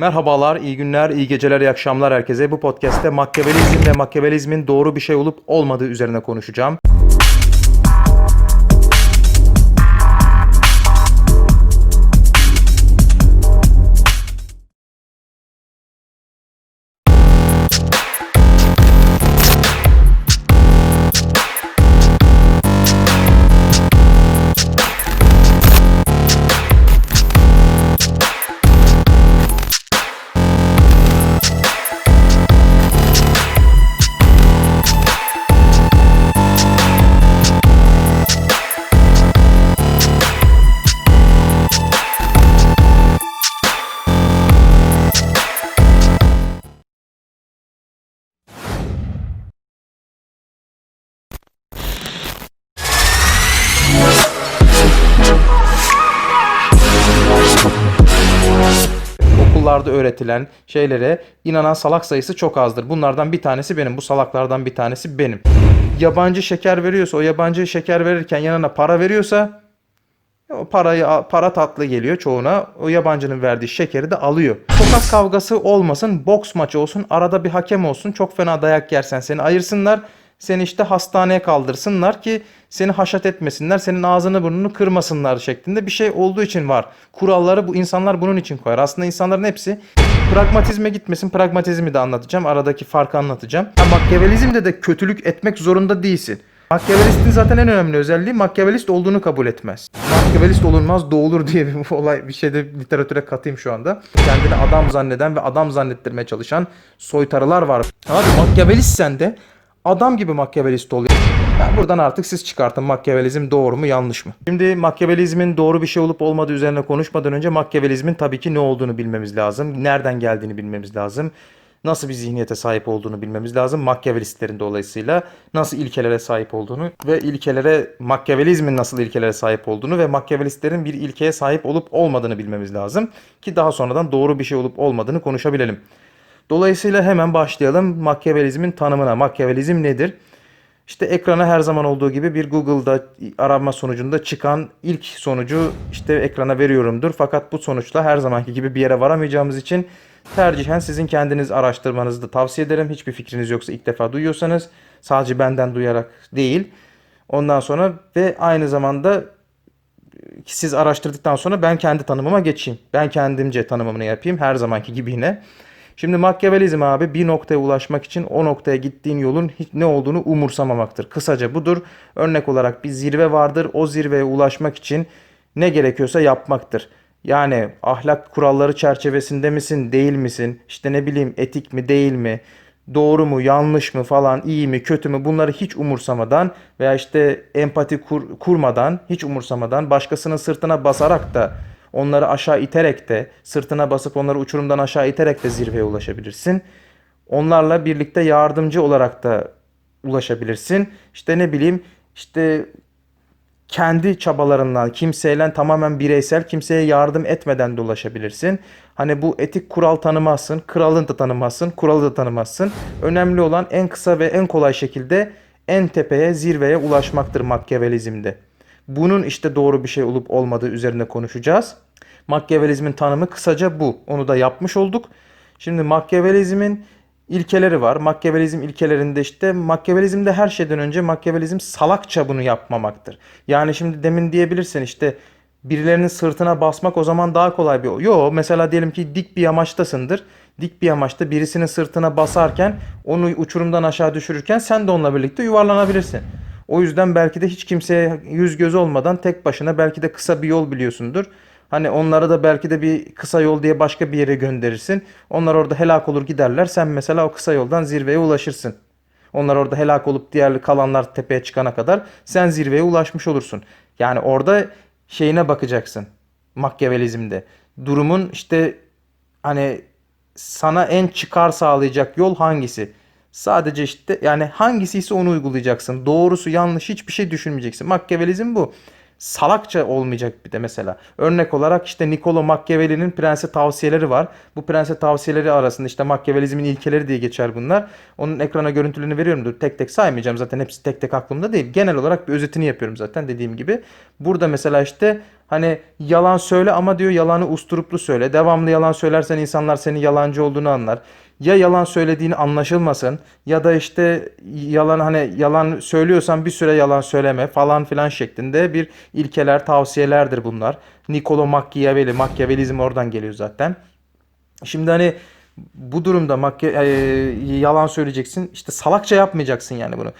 Merhabalar, iyi günler, iyi geceler, iyi akşamlar herkese. Bu podcast'te Makyavelizm ve Makyavelizmin doğru bir şey olup olmadığı üzerine konuşacağım. Okullarda öğretilen şeylere inanan salak sayısı çok azdır. Bunlardan bir tanesi benim. Bu salaklardan bir tanesi benim. Yabancı şeker veriyorsa, o yabancı şeker verirken yanına para veriyorsa o parayı para tatlı geliyor çoğuna. O yabancının verdiği şekeri de alıyor. Sokak kavgası olmasın, boks maçı olsun, arada bir hakem olsun. Çok fena dayak yersen seni ayırsınlar. Seni işte hastaneye kaldırsınlar ki seni haşat etmesinler, senin ağzını burnunu kırmasınlar şeklinde bir şey olduğu için var. Kuralları bu insanlar bunun için koyar. Aslında insanların hepsi pragmatizme gitmesin. Pragmatizmi de anlatacağım. Aradaki farkı anlatacağım. Ha, Makyavelizmde de kötülük etmek zorunda değilsin. Makyavelistin zaten en önemli özelliği Makyavelist olduğunu kabul etmez. Makyavelist olunmaz doğulur diye bir olay bir şeyde literatüre katayım şu anda. Kendini adam zanneden ve adam zannettirmeye çalışan soytarılar var. Abi Makyavelistsen de adam gibi Makyavelist oluyor. Ben buradan artık siz çıkartın Makyavelizm doğru mu yanlış mı? Şimdi Makyavelizmin doğru bir şey olup olmadığı üzerine konuşmadan önce Makyavelizmin tabii ki ne olduğunu bilmemiz lazım. Nereden geldiğini bilmemiz lazım. Nasıl bir zihniyete sahip olduğunu bilmemiz lazım. Makyavelistlerin dolayısıyla nasıl ilkelere sahip olduğunu ve ilkelere Makyavelizmin nasıl ilkelere sahip olduğunu ve Makyavelistlerin bir ilkeye sahip olup olmadığını bilmemiz lazım. Ki daha sonradan doğru bir şey olup olmadığını konuşabilelim. Dolayısıyla hemen başlayalım Makyavelizmin tanımına. Makyavelizm nedir? İşte ekrana her zaman olduğu gibi bir Google'da arama sonucunda çıkan ilk sonucu işte ekrana veriyorumdur. Fakat bu sonuçla her zamanki gibi bir yere varamayacağımız için tercihen sizin kendiniz araştırmanızı da tavsiye ederim. Hiçbir fikriniz yoksa ilk defa duyuyorsanız sadece benden duyarak değil. Ondan sonra ve aynı zamanda siz araştırdıktan sonra ben kendi tanımıma geçeyim. Ben kendimce tanımımını yapayım her zamanki gibi yine. Şimdi Makyavelizm abi bir noktaya ulaşmak için o noktaya gittiğin yolun hiç ne olduğunu umursamamaktır. Kısaca budur. Örnek olarak bir zirve vardır. O zirveye ulaşmak için ne gerekiyorsa yapmaktır. Yani ahlak kuralları çerçevesinde misin, değil misin? İşte ne bileyim etik mi, değil mi? Doğru mu, yanlış mı falan, iyi mi, kötü mü bunları hiç umursamadan veya işte empati kur, kurmadan, hiç umursamadan başkasının sırtına basarak da onları aşağı iterek de sırtına basıp onları uçurumdan aşağı iterek de zirveye ulaşabilirsin. Onlarla birlikte yardımcı olarak da ulaşabilirsin. İşte ne bileyim işte kendi çabalarından kimseyle tamamen bireysel kimseye yardım etmeden de ulaşabilirsin. Hani bu etik kural tanımazsın, kralını da tanımazsın, kuralı da tanımazsın. Önemli olan en kısa ve en kolay şekilde en tepeye, zirveye ulaşmaktır Makyavelizmde. Bunun işte doğru bir şey olup olmadığı üzerine konuşacağız. Makyavelizmin tanımı kısaca bu. Onu da yapmış olduk. Şimdi Makyavelizmin ilkeleri var. Makyavelizm ilkelerinde işte Makyavelizmde her şeyden önce Makyavelizm salakça bunu yapmamaktır. Yani şimdi demin diyebilirsin işte birilerinin sırtına basmak o zaman daha kolay bir Yo mesela diyelim ki dik bir yamaçtasındır. Dik bir yamaçta birisinin sırtına basarken onu uçurumdan aşağı düşürürken sen de onunla birlikte yuvarlanabilirsin. O yüzden belki de hiç kimseye yüz göz olmadan tek başına belki de kısa bir yol biliyorsundur. Hani onlara da belki de bir kısa yol diye başka bir yere gönderirsin. Onlar orada helak olur giderler. Sen mesela o kısa yoldan zirveye ulaşırsın. Onlar orada helak olup diğer kalanlar tepeye çıkana kadar sen zirveye ulaşmış olursun. Yani orada şeyine bakacaksın. Makyavelizmde. Durumun işte hani sana en çıkar sağlayacak yol hangisi? Sadece işte yani hangisi ise onu uygulayacaksın. Doğrusu yanlış hiçbir şey düşünmeyeceksin. Makyavelizm bu. Salakça olmayacak bir de mesela. Örnek olarak işte Niccolo Machiavelli'nin prense tavsiyeleri var. Bu prense tavsiyeleri arasında işte Machiavellizmin ilkeleri diye geçer bunlar. Onun ekrana görüntülerini veriyorum. Dur, tek tek saymayacağım zaten hepsi tek tek aklımda değil. Genel olarak bir özetini yapıyorum zaten dediğim gibi. Burada mesela işte Hani yalan söyle ama diyor yalanı usturuplu söyle. Devamlı yalan söylersen insanlar senin yalancı olduğunu anlar. Ya yalan söylediğini anlaşılmasın ya da işte yalan hani yalan söylüyorsan bir süre yalan söyleme falan filan şeklinde bir ilkeler, tavsiyelerdir bunlar. Niccolo Machiavelli, Machiavellizm oradan geliyor zaten. Şimdi hani bu durumda makya, e, yalan söyleyeceksin. İşte salakça yapmayacaksın yani bunu.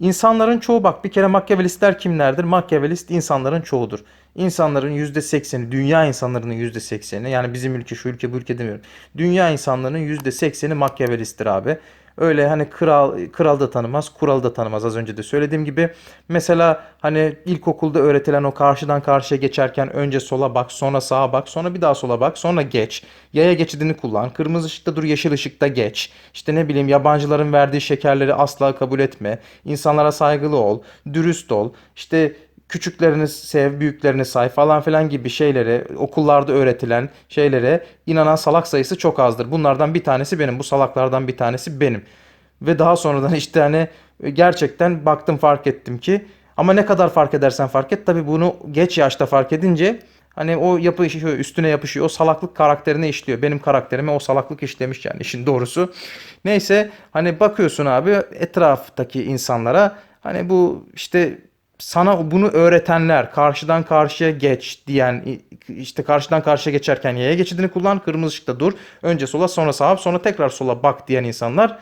İnsanların çoğu bak bir kere Machiavellistler kimlerdir? Machiavellist insanların çoğudur. İnsanların %80'i, dünya insanlarının %80'i yani bizim ülke şu ülke bu ülke demiyorum. Dünya insanlarının %80'i Machiavellisttir abi. Öyle hani kral kral da tanımaz, kural da tanımaz az önce de söylediğim gibi. Mesela hani ilkokulda öğretilen o karşıdan karşıya geçerken önce sola bak, sonra sağa bak, sonra bir daha sola bak, sonra geç. Yaya geçidini kullan, kırmızı ışıkta dur, yeşil ışıkta geç. İşte ne bileyim yabancıların verdiği şekerleri asla kabul etme. İnsanlara saygılı ol, dürüst ol. İşte küçüklerini sev, büyüklerini say falan filan gibi şeylere, okullarda öğretilen şeylere inanan salak sayısı çok azdır. Bunlardan bir tanesi benim. Bu salaklardan bir tanesi benim. Ve daha sonradan işte hani gerçekten baktım fark ettim ki ama ne kadar fark edersen fark et tabii bunu geç yaşta fark edince hani o yapışıyor üstüne yapışıyor o salaklık karakterine işliyor. Benim karakterime o salaklık işlemiş yani işin doğrusu. Neyse hani bakıyorsun abi etraftaki insanlara hani bu işte sana bunu öğretenler karşıdan karşıya geç diyen işte karşıdan karşıya geçerken yaya geçidini kullan kırmızı ışıkta dur önce sola sonra sağa sonra tekrar sola bak diyen insanlar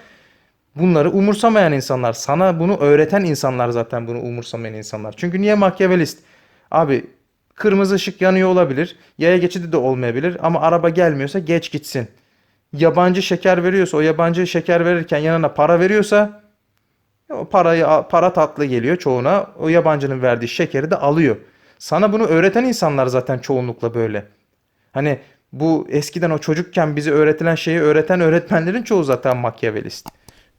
bunları umursamayan insanlar sana bunu öğreten insanlar zaten bunu umursamayan insanlar. Çünkü niye Machiavellist abi kırmızı ışık yanıyor olabilir yaya geçidi de olmayabilir ama araba gelmiyorsa geç gitsin. Yabancı şeker veriyorsa o yabancı şeker verirken yanına para veriyorsa o parayı para tatlı geliyor çoğuna. O yabancının verdiği şekeri de alıyor. Sana bunu öğreten insanlar zaten çoğunlukla böyle. Hani bu eskiden o çocukken bize öğretilen şeyi öğreten öğretmenlerin çoğu zaten Machiavellist.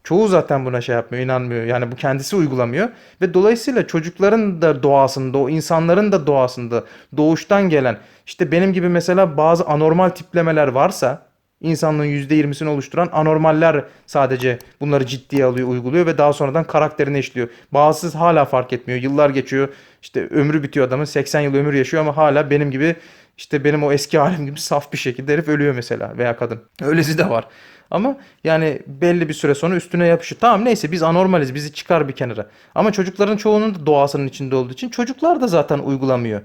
Çoğu zaten buna şey yapmıyor, inanmıyor. Yani bu kendisi uygulamıyor. Ve dolayısıyla çocukların da doğasında, o insanların da doğasında doğuştan gelen işte benim gibi mesela bazı anormal tiplemeler varsa İnsanlığın %20'sini oluşturan anormaller sadece bunları ciddiye alıyor, uyguluyor ve daha sonradan karakterine işliyor. Bazısı hala fark etmiyor. Yıllar geçiyor. İşte ömrü bitiyor adamın. 80 yıl ömür yaşıyor ama hala benim gibi işte benim o eski halim gibi saf bir şekilde herif ölüyor mesela veya kadın. Öylesi de var. Ama yani belli bir süre sonra üstüne yapışıyor. Tamam neyse biz anormaliz bizi çıkar bir kenara. Ama çocukların çoğunun da doğasının içinde olduğu için çocuklar da zaten uygulamıyor.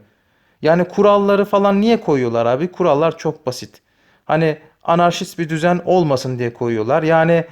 Yani kuralları falan niye koyuyorlar abi? Kurallar çok basit. Hani anarşist bir düzen olmasın diye koyuyorlar. Yani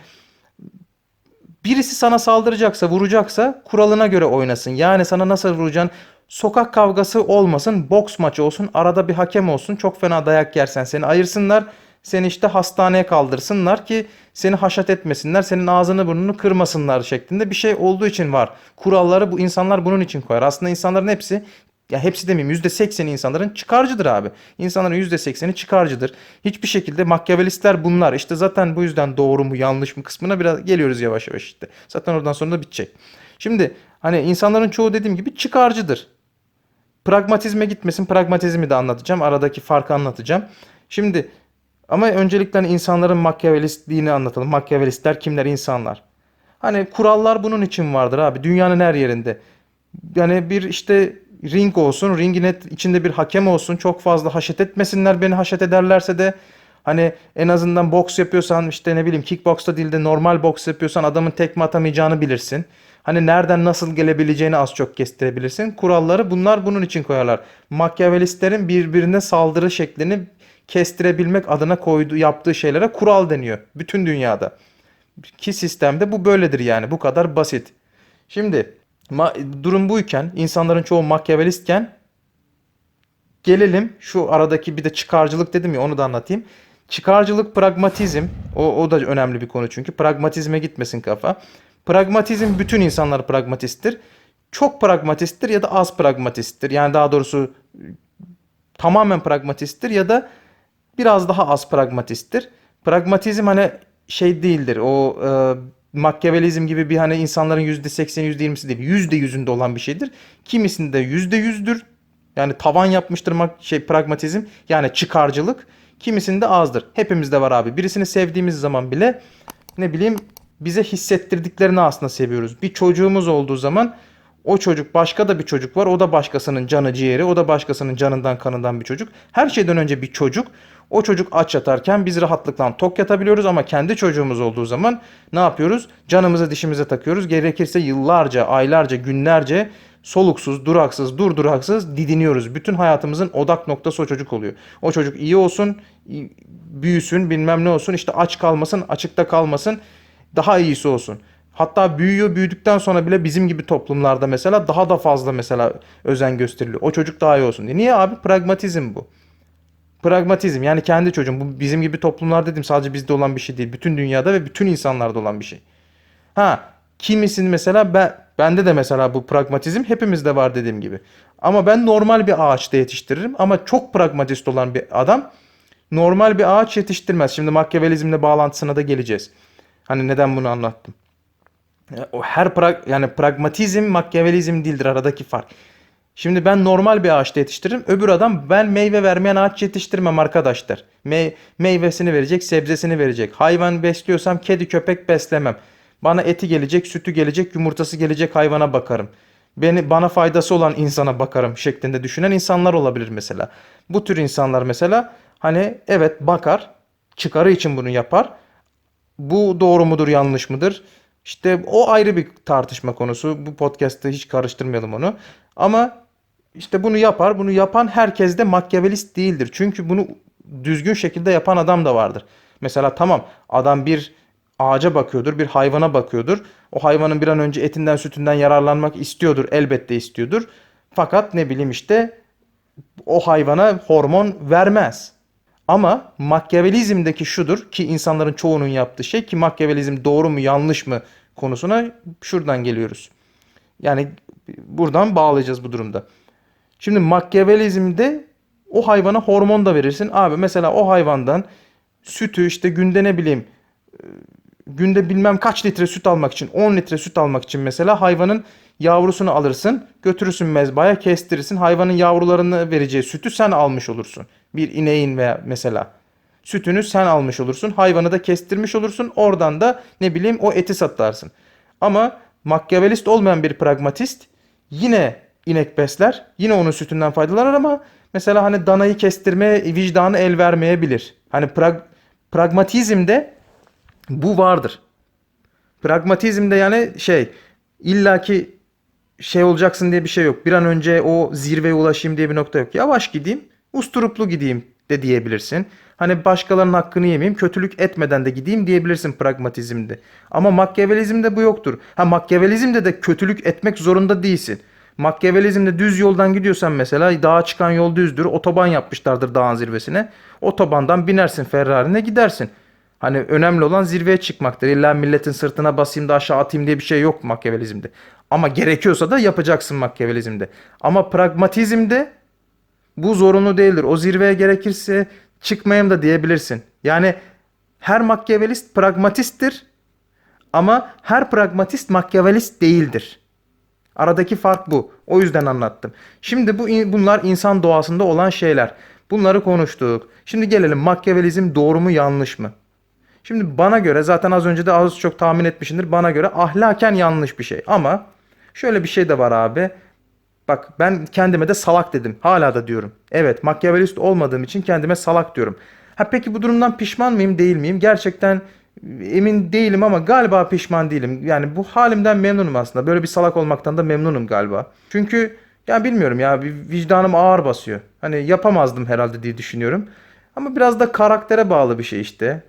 birisi sana saldıracaksa, vuracaksa kuralına göre oynasın. Yani sana nasıl vuracaksın? Sokak kavgası olmasın, boks maçı olsun, arada bir hakem olsun. Çok fena dayak yersen seni ayırsınlar. Seni işte hastaneye kaldırsınlar ki seni haşat etmesinler, senin ağzını burnunu kırmasınlar şeklinde bir şey olduğu için var. Kuralları bu insanlar bunun için koyar. Aslında insanların hepsi ya hepsi demeyeyim %80'i insanların çıkarcıdır abi. İnsanların %80'i çıkarcıdır. Hiçbir şekilde Machiavellistler bunlar. İşte zaten bu yüzden doğru mu yanlış mı kısmına biraz geliyoruz yavaş yavaş işte. Zaten oradan sonra da bitecek. Şimdi hani insanların çoğu dediğim gibi çıkarcıdır. Pragmatizme gitmesin. Pragmatizmi de anlatacağım. Aradaki farkı anlatacağım. Şimdi ama öncelikle hani insanların Machiavellistliğini anlatalım. Machiavellistler kimler? insanlar. Hani kurallar bunun için vardır abi. Dünyanın her yerinde. Yani bir işte ring olsun. Ringin et, içinde bir hakem olsun. Çok fazla haşet etmesinler. Beni haşet ederlerse de hani en azından boks yapıyorsan işte ne bileyim kickboksta değil de normal boks yapıyorsan adamın tekme atamayacağını bilirsin. Hani nereden nasıl gelebileceğini az çok kestirebilirsin. Kuralları bunlar bunun için koyarlar. Machiavellistlerin birbirine saldırı şeklini kestirebilmek adına koyduğu yaptığı şeylere kural deniyor. Bütün dünyada. Ki sistemde bu böyledir yani. Bu kadar basit. Şimdi Ma durum buyken, insanların çoğu Machiavellistken gelelim şu aradaki bir de çıkarcılık dedim ya onu da anlatayım. Çıkarcılık, pragmatizm o, o da önemli bir konu çünkü. Pragmatizme gitmesin kafa. Pragmatizm bütün insanlar pragmatisttir. Çok pragmatisttir ya da az pragmatisttir. Yani daha doğrusu tamamen pragmatisttir ya da biraz daha az pragmatisttir. Pragmatizm hani şey değildir. O e, Machiavellizm gibi bir hani insanların %80'i %20'si değil %100'ünde olan bir şeydir. Kimisinde %100'dür. Yani tavan yapmıştır şey pragmatizm yani çıkarcılık. Kimisinde azdır. Hepimizde var abi. Birisini sevdiğimiz zaman bile ne bileyim bize hissettirdiklerini aslında seviyoruz. Bir çocuğumuz olduğu zaman O çocuk başka da bir çocuk var. O da başkasının canı ciğeri. O da başkasının canından kanından bir çocuk. Her şeyden önce bir çocuk. O çocuk aç yatarken biz rahatlıkla tok yatabiliyoruz ama kendi çocuğumuz olduğu zaman ne yapıyoruz? Canımızı dişimize takıyoruz. Gerekirse yıllarca, aylarca, günlerce soluksuz, duraksız, durduraksız didiniyoruz. Bütün hayatımızın odak noktası o çocuk oluyor. O çocuk iyi olsun, büyüsün, bilmem ne olsun, işte aç kalmasın, açıkta kalmasın, daha iyisi olsun. Hatta büyüyor, büyüdükten sonra bile bizim gibi toplumlarda mesela daha da fazla mesela özen gösteriliyor. O çocuk daha iyi olsun diye. Niye abi? Pragmatizm bu. Pragmatizm yani kendi çocuğum. Bu bizim gibi toplumlar dedim sadece bizde olan bir şey değil. Bütün dünyada ve bütün insanlarda olan bir şey. Ha kimisin mesela ben bende de mesela bu pragmatizm hepimizde var dediğim gibi. Ama ben normal bir ağaçta yetiştiririm ama çok pragmatist olan bir adam normal bir ağaç yetiştirmez. Şimdi makyavelizmle bağlantısına da geleceğiz. Hani neden bunu anlattım? O her prag yani pragmatizm makyavelizm değildir aradaki fark. Şimdi ben normal bir ağaçta yetiştiririm. Öbür adam ben meyve vermeyen ağaç yetiştirmem arkadaş der. Me- meyvesini verecek, sebzesini verecek. Hayvan besliyorsam kedi köpek beslemem. Bana eti gelecek, sütü gelecek, yumurtası gelecek hayvana bakarım. Beni bana faydası olan insana bakarım şeklinde düşünen insanlar olabilir mesela. Bu tür insanlar mesela hani evet bakar, çıkarı için bunu yapar. Bu doğru mudur, yanlış mıdır? İşte o ayrı bir tartışma konusu. Bu podcast'te hiç karıştırmayalım onu. Ama işte bunu yapar. Bunu yapan herkes de makyavelist değildir. Çünkü bunu düzgün şekilde yapan adam da vardır. Mesela tamam adam bir ağaca bakıyordur, bir hayvana bakıyordur. O hayvanın bir an önce etinden sütünden yararlanmak istiyordur. Elbette istiyordur. Fakat ne bileyim işte o hayvana hormon vermez. Ama Makyavelizmdeki şudur ki insanların çoğunun yaptığı şey ki Makyavelizm doğru mu yanlış mı konusuna şuradan geliyoruz. Yani buradan bağlayacağız bu durumda. Şimdi Makyavelizmde o hayvana hormon da verirsin. Abi mesela o hayvandan sütü işte günde ne bileyim e, günde bilmem kaç litre süt almak için 10 litre süt almak için mesela hayvanın yavrusunu alırsın götürürsün mezbaya kestirirsin hayvanın yavrularını vereceği sütü sen almış olursun. Bir ineğin veya mesela sütünü sen almış olursun hayvanı da kestirmiş olursun oradan da ne bileyim o eti satarsın. Ama makyavelist olmayan bir pragmatist yine inek besler yine onun sütünden faydalanır ama mesela hani danayı kestirmeye vicdanı el vermeyebilir. Hani prag pragmatizmde bu vardır. Pragmatizmde yani şey illaki şey olacaksın diye bir şey yok. Bir an önce o zirveye ulaşayım diye bir nokta yok. Yavaş gideyim, usturuplu gideyim de diyebilirsin. Hani başkalarının hakkını yemeyeyim, kötülük etmeden de gideyim diyebilirsin pragmatizmde. Ama makyavelizmde bu yoktur. Ha makyavelizmde de kötülük etmek zorunda değilsin. Makyavelizmde düz yoldan gidiyorsan mesela dağa çıkan yol düzdür. Otoban yapmışlardır dağın zirvesine. Otobandan binersin Ferrari'ne gidersin. Hani önemli olan zirveye çıkmaktır. İlla milletin sırtına basayım da aşağı atayım diye bir şey yok Makyavelizmde. Ama gerekiyorsa da yapacaksın Makyavelizmde. Ama pragmatizmde bu zorunlu değildir. O zirveye gerekirse çıkmayayım da diyebilirsin. Yani her makyavelist pragmatisttir ama her pragmatist makyavelist değildir. Aradaki fark bu. O yüzden anlattım. Şimdi bu bunlar insan doğasında olan şeyler. Bunları konuştuk. Şimdi gelelim makyavelizm doğru mu yanlış mı? Şimdi bana göre zaten az önce de az çok tahmin etmişsindir. Bana göre ahlaken yanlış bir şey. Ama şöyle bir şey de var abi. Bak ben kendime de salak dedim. Hala da diyorum. Evet makyavelist olmadığım için kendime salak diyorum. Ha peki bu durumdan pişman mıyım değil miyim? Gerçekten emin değilim ama galiba pişman değilim. Yani bu halimden memnunum aslında. Böyle bir salak olmaktan da memnunum galiba. Çünkü ya bilmiyorum ya bir vicdanım ağır basıyor. Hani yapamazdım herhalde diye düşünüyorum. Ama biraz da karaktere bağlı bir şey işte.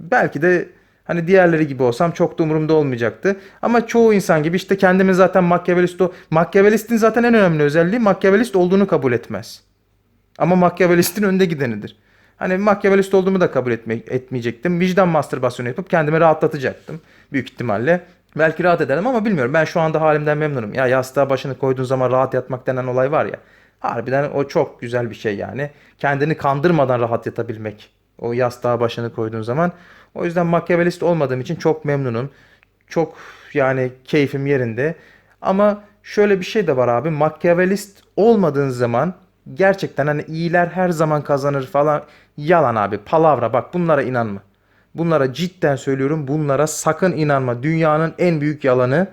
Belki de hani diğerleri gibi olsam çok da umurumda olmayacaktı. Ama çoğu insan gibi işte kendimi zaten makyavelist o. Makyavelistin zaten en önemli özelliği makyavelist olduğunu kabul etmez. Ama makyavelistin önde gidenidir. Hani makyavelist olduğumu da kabul etme, etmeyecektim. Vicdan mastürbasyonu yapıp kendimi rahatlatacaktım. Büyük ihtimalle. Belki rahat ederim ama bilmiyorum. Ben şu anda halimden memnunum. Ya yastığa başını koyduğun zaman rahat yatmak denen olay var ya. Harbiden o çok güzel bir şey yani. Kendini kandırmadan rahat yatabilmek. O yastığa başını koyduğun zaman. O yüzden makyavelist olmadığım için çok memnunum. Çok yani keyfim yerinde. Ama şöyle bir şey de var abi. Makyavelist olmadığın zaman gerçekten hani iyiler her zaman kazanır falan. Yalan abi. Palavra bak bunlara inanma. Bunlara cidden söylüyorum. Bunlara sakın inanma. Dünyanın en büyük yalanı.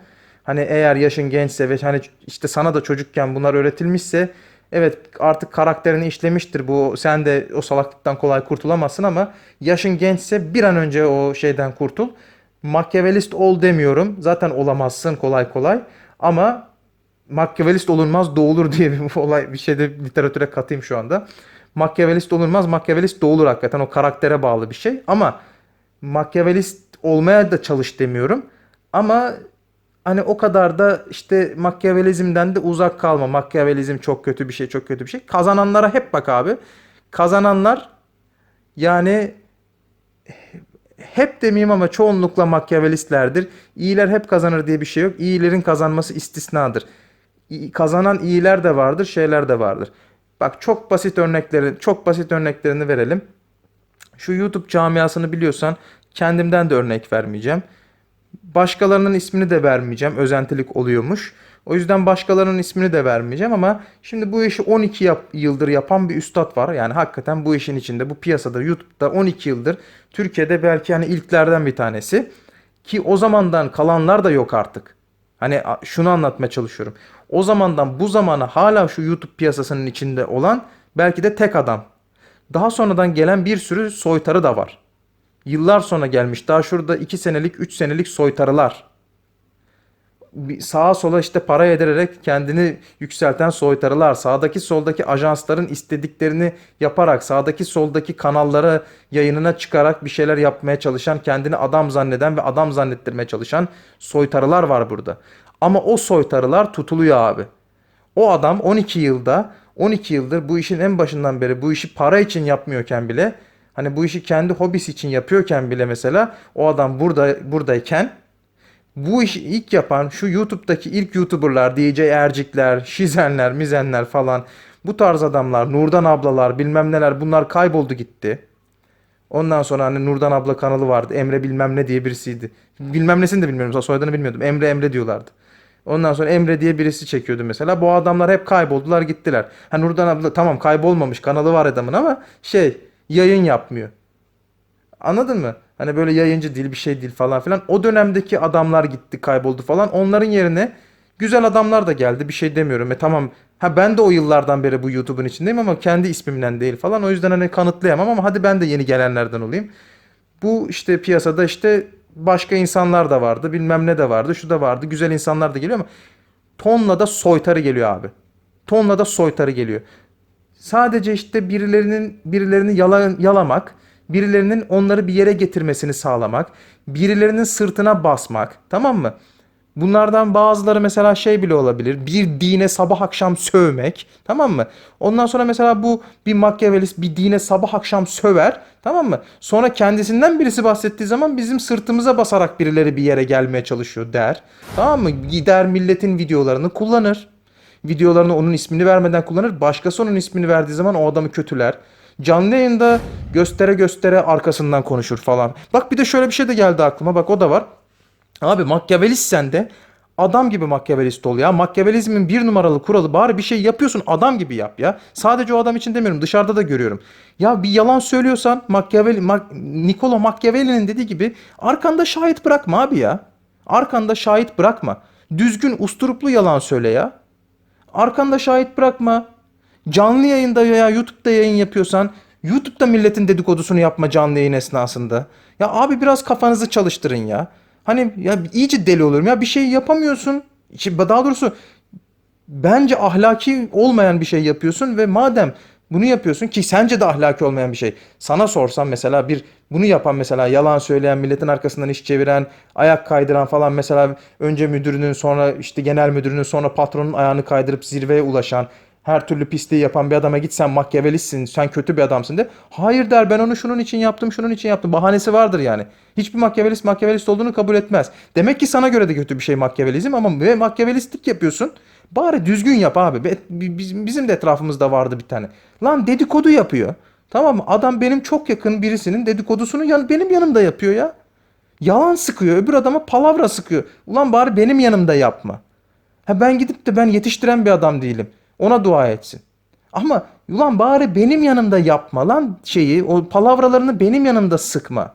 Hani eğer yaşın gençse ve hani işte sana da çocukken bunlar öğretilmişse evet artık karakterini işlemiştir bu. Sen de o salaklıktan kolay kurtulamazsın ama yaşın gençse bir an önce o şeyden kurtul. Makyavelist ol demiyorum. Zaten olamazsın kolay kolay. Ama Makyavelist olunmaz doğulur diye bir olay bir şeyde literatüre katayım şu anda. Makyavelist olunmaz, Makyavelist doğulur hakikaten o karaktere bağlı bir şey. Ama Makyavelist olmaya da çalış demiyorum. Ama hani o kadar da işte Makyavelizmden de uzak kalma. Makyavelizm çok kötü bir şey, çok kötü bir şey. Kazananlara hep bak abi. Kazananlar yani hep demeyeyim ama çoğunlukla Makyavelistlerdir. İyiler hep kazanır diye bir şey yok. İyilerin kazanması istisnadır. Kazanan iyiler de vardır, şeyler de vardır. Bak çok basit örnekleri, çok basit örneklerini verelim. Şu YouTube camiasını biliyorsan kendimden de örnek vermeyeceğim. Başkalarının ismini de vermeyeceğim. Özentilik oluyormuş. O yüzden başkalarının ismini de vermeyeceğim ama şimdi bu işi 12 yap- yıldır yapan bir üstad var. Yani hakikaten bu işin içinde, bu piyasada, YouTube'da 12 yıldır Türkiye'de belki hani ilklerden bir tanesi. Ki o zamandan kalanlar da yok artık. Hani şunu anlatmaya çalışıyorum. O zamandan bu zamana hala şu YouTube piyasasının içinde olan belki de tek adam. Daha sonradan gelen bir sürü soytarı da var. Yıllar sonra gelmiş. Daha şurada 2 senelik, 3 senelik soytarılar. Sağa sola işte para yedirerek kendini yükselten soytarılar. Sağdaki soldaki ajansların istediklerini yaparak, sağdaki soldaki kanallara yayınına çıkarak bir şeyler yapmaya çalışan, kendini adam zanneden ve adam zannettirmeye çalışan soytarılar var burada. Ama o soytarılar tutuluyor abi. O adam 12 yılda 12 yıldır bu işin en başından beri bu işi para için yapmıyorken bile hani bu işi kendi hobisi için yapıyorken bile mesela o adam burada buradayken bu işi ilk yapan şu YouTube'daki ilk YouTuber'lar, DJ Ercikler, Şizenler, Mizenler falan bu tarz adamlar, Nurdan ablalar bilmem neler bunlar kayboldu gitti. Ondan sonra hani Nurdan abla kanalı vardı. Emre bilmem ne diye birisiydi. Bilmem nesini de bilmiyorum. Soyadını bilmiyordum. Emre Emre diyorlardı. Ondan sonra Emre diye birisi çekiyordu mesela. Bu adamlar hep kayboldular gittiler. Ha Nurdan abla tamam kaybolmamış. Kanalı var adamın ama şey yayın yapmıyor. Anladın mı? Hani böyle yayıncı değil bir şey değil falan filan. O dönemdeki adamlar gitti kayboldu falan. Onların yerine güzel adamlar da geldi. Bir şey demiyorum. E tamam ha ben de o yıllardan beri bu YouTube'un içindeyim ama kendi ismimden değil falan. O yüzden hani kanıtlayamam ama hadi ben de yeni gelenlerden olayım. Bu işte piyasada işte başka insanlar da vardı. Bilmem ne de vardı. Şu da vardı. Güzel insanlar da geliyor ama tonla da soytarı geliyor abi. Tonla da soytarı geliyor. Sadece işte birilerinin birilerini yala, yalamak, birilerinin onları bir yere getirmesini sağlamak, birilerinin sırtına basmak, tamam mı? Bunlardan bazıları mesela şey bile olabilir. Bir dine sabah akşam sövmek. Tamam mı? Ondan sonra mesela bu bir Machiavellist bir dine sabah akşam söver. Tamam mı? Sonra kendisinden birisi bahsettiği zaman bizim sırtımıza basarak birileri bir yere gelmeye çalışıyor der. Tamam mı? Gider milletin videolarını kullanır. Videolarını onun ismini vermeden kullanır. Başkası onun ismini verdiği zaman o adamı kötüler. Canlı yayında göstere göstere arkasından konuşur falan. Bak bir de şöyle bir şey de geldi aklıma. Bak o da var. Abi Machiavellistsen de adam gibi Machiavellist ol ya. Machiavellizmin bir numaralı kuralı bari bir şey yapıyorsun adam gibi yap ya. Sadece o adam için demiyorum dışarıda da görüyorum. Ya bir yalan söylüyorsan Machiavelli, Ma- Niccolo Machiavelli'nin dediği gibi arkanda şahit bırakma abi ya. Arkanda şahit bırakma. Düzgün usturuplu yalan söyle ya. Arkanda şahit bırakma. Canlı yayında veya YouTube'da yayın yapıyorsan YouTube'da milletin dedikodusunu yapma canlı yayın esnasında. Ya abi biraz kafanızı çalıştırın ya. Hani ya iyice deli oluyorum ya bir şey yapamıyorsun. Daha doğrusu bence ahlaki olmayan bir şey yapıyorsun ve madem bunu yapıyorsun ki sence de ahlaki olmayan bir şey. Sana sorsam mesela bir bunu yapan mesela yalan söyleyen, milletin arkasından iş çeviren, ayak kaydıran falan mesela önce müdürünün sonra işte genel müdürünün sonra patronun ayağını kaydırıp zirveye ulaşan her türlü pisliği yapan bir adama git sen Machiavellistsin, sen kötü bir adamsın de. Hayır der ben onu şunun için yaptım, şunun için yaptım. Bahanesi vardır yani. Hiçbir Machiavellist Machiavellist olduğunu kabul etmez. Demek ki sana göre de kötü bir şey Machiavellizm ama ve Machiavellistlik yapıyorsun. Bari düzgün yap abi. Bizim de etrafımızda vardı bir tane. Lan dedikodu yapıyor. Tamam mı? Adam benim çok yakın birisinin dedikodusunu yan- benim yanımda yapıyor ya. Yalan sıkıyor. Öbür adama palavra sıkıyor. Ulan bari benim yanımda yapma. Ha ben gidip de ben yetiştiren bir adam değilim. Ona dua etsin. Ama ulan bari benim yanımda yapma lan şeyi. O palavralarını benim yanımda sıkma.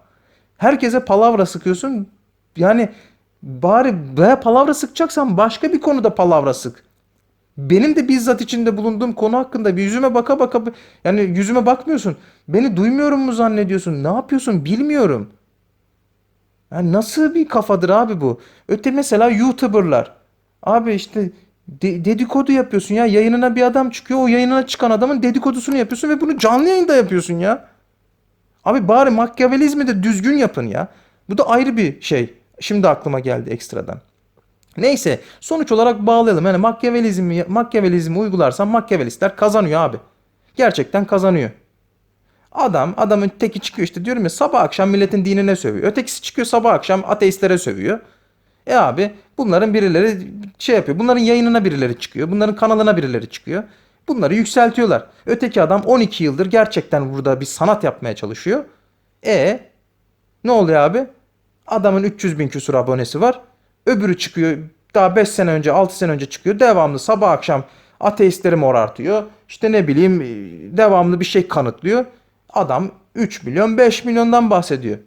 Herkese palavra sıkıyorsun. Yani Bari veya palavra sıkacaksan başka bir konuda palavra sık. Benim de bizzat içinde bulunduğum konu hakkında bir yüzüme baka baka yani yüzüme bakmıyorsun. Beni duymuyorum mu zannediyorsun? Ne yapıyorsun bilmiyorum. Yani nasıl bir kafadır abi bu? Öte mesela YouTuber'lar. Abi işte de- dedikodu yapıyorsun ya. Yayınına bir adam çıkıyor. O yayınına çıkan adamın dedikodusunu yapıyorsun ve bunu canlı yayında yapıyorsun ya. Abi bari makyavelizmi de düzgün yapın ya. Bu da ayrı bir şey. Şimdi aklıma geldi ekstradan. Neyse sonuç olarak bağlayalım. Yani makyavelizmi, makyavelizmi uygularsan makyavelistler kazanıyor abi. Gerçekten kazanıyor. Adam adamın teki çıkıyor işte diyorum ya sabah akşam milletin dinine sövüyor. Ötekisi çıkıyor sabah akşam ateistlere sövüyor. E abi bunların birileri şey yapıyor. Bunların yayınına birileri çıkıyor. Bunların kanalına birileri çıkıyor. Bunları yükseltiyorlar. Öteki adam 12 yıldır gerçekten burada bir sanat yapmaya çalışıyor. E ne oluyor abi? Adamın 300 bin küsur abonesi var. Öbürü çıkıyor daha 5 sene önce 6 sene önce çıkıyor. Devamlı sabah akşam ateistleri morartıyor. İşte ne bileyim e, devamlı bir şey kanıtlıyor. Adam 3 milyon 5 milyondan bahsediyor.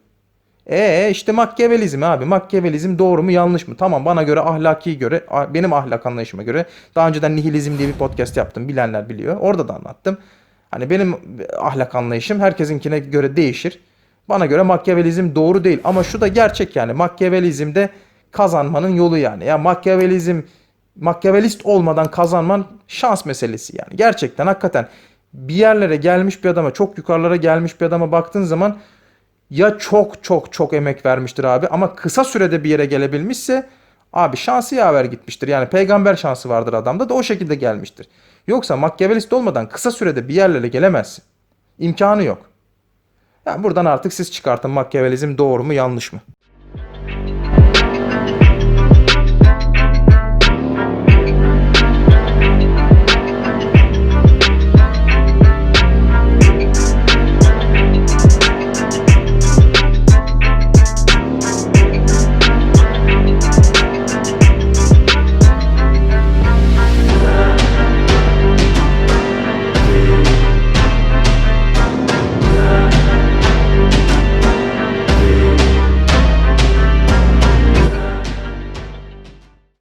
E işte Makyavelizm abi. Makyavelizm doğru mu yanlış mı? Tamam bana göre ahlaki göre benim ahlak anlayışıma göre daha önceden nihilizm diye bir podcast yaptım. Bilenler biliyor. Orada da anlattım. Hani benim ahlak anlayışım herkesinkine göre değişir. Bana göre Makyavelizm doğru değil ama şu da gerçek yani. Makyavelizmde kazanmanın yolu yani. Ya Makyavelizm Makyavelist olmadan kazanman şans meselesi yani. Gerçekten hakikaten bir yerlere gelmiş bir adama, çok yukarılara gelmiş bir adama baktığın zaman ya çok çok çok emek vermiştir abi ama kısa sürede bir yere gelebilmişse abi şansı yaver gitmiştir. Yani peygamber şansı vardır adamda da o şekilde gelmiştir. Yoksa makyavelist olmadan kısa sürede bir yerlere gelemezsin. İmkanı yok. Yani buradan artık siz çıkartın makyavelizm doğru mu yanlış mı?